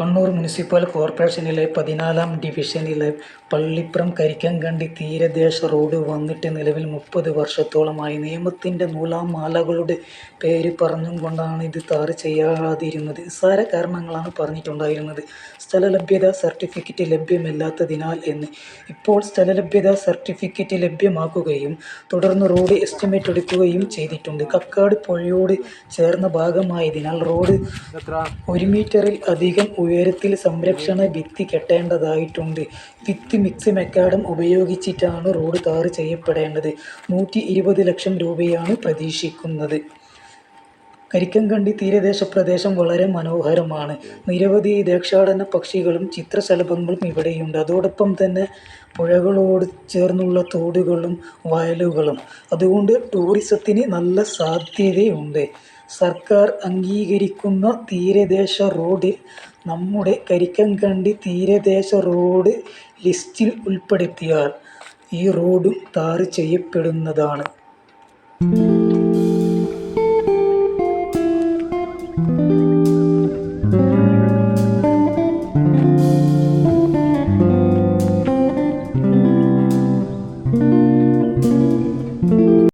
Kannur municipal കോർപ്പറേഷനിലെ പതിനാലാം ഡിവിഷനിലെ പള്ളിപ്രം കരിക്കങ്കണ്ടി തീരദേശ റോഡ് വന്നിട്ട് നിലവിൽ മുപ്പത് വർഷത്തോളമായി. നിയമത്തിന്റെ നൂലാം മാലകളുടെ പേര് പറഞ്ഞും കൊണ്ടാണ് ഇത് താറ് ചെയ്യാതിരുന്നത്. നിസ്സാര കാരണങ്ങളാണ് പറഞ്ഞിട്ടുണ്ടായിരുന്നത്. സ്ഥലലഭ്യത സർട്ടിഫിക്കറ്റ് ലഭ്യമല്ലാത്തതിനാൽ എന്ന്. ഇപ്പോൾ സ്ഥലലഭ്യത സർട്ടിഫിക്കറ്റ് ലഭ്യമാക്കുകയും തുടർന്ന് റോഡ് എസ്റ്റിമേറ്റ് എടുക്കുകയും ചെയ്തിട്ടുണ്ട്. കക്കാട് പുഴയോട് ചേർന്ന ഭാഗമായതിനാൽ റോഡ് ഒരു മീറ്ററിൽ അധികം ഉയരത്തിൽ സംരക്ഷണ ഭിത്തി കെട്ടേണ്ടതായിട്ടുണ്ട്. വിത്ത് മിക്സ് മെക്കാഡം ഉപയോഗിച്ചിട്ടാണ് റോഡ് ടാർ ചെയ്യപ്പെടേണ്ടത്. നൂറ്റി ഇരുപത് ലക്ഷം രൂപയാണ് പ്രതീക്ഷിക്കുന്നത്. കരിക്കൻകണ്ടി തീരദേശ പ്രദേശം വളരെ മനോഹരമാണ്. നിരവധി ദേശാടന പക്ഷികളും ചിത്രശലഭങ്ങളും ഇവിടെയുണ്ട്. അതോടൊപ്പം തന്നെ പുഴകളോട് ചേർന്നുള്ള തോടുകളും വയലുകളും. അതുകൊണ്ട് ടൂറിസത്തിന് നല്ല സാധ്യതയുണ്ട്. സർക്കാർ അംഗീകരിക്കുന്ന തീരദേശ റോഡിൽ നമ്മുടെ കരിക്കൻകണ്ടി തീരദേശ റോഡ് ലിസ്റ്റിൽ ഉൾപ്പെടുത്തിയാൽ ഈ റോഡും ടാർ ചെയ്യപ്പെടുന്നതാണ്.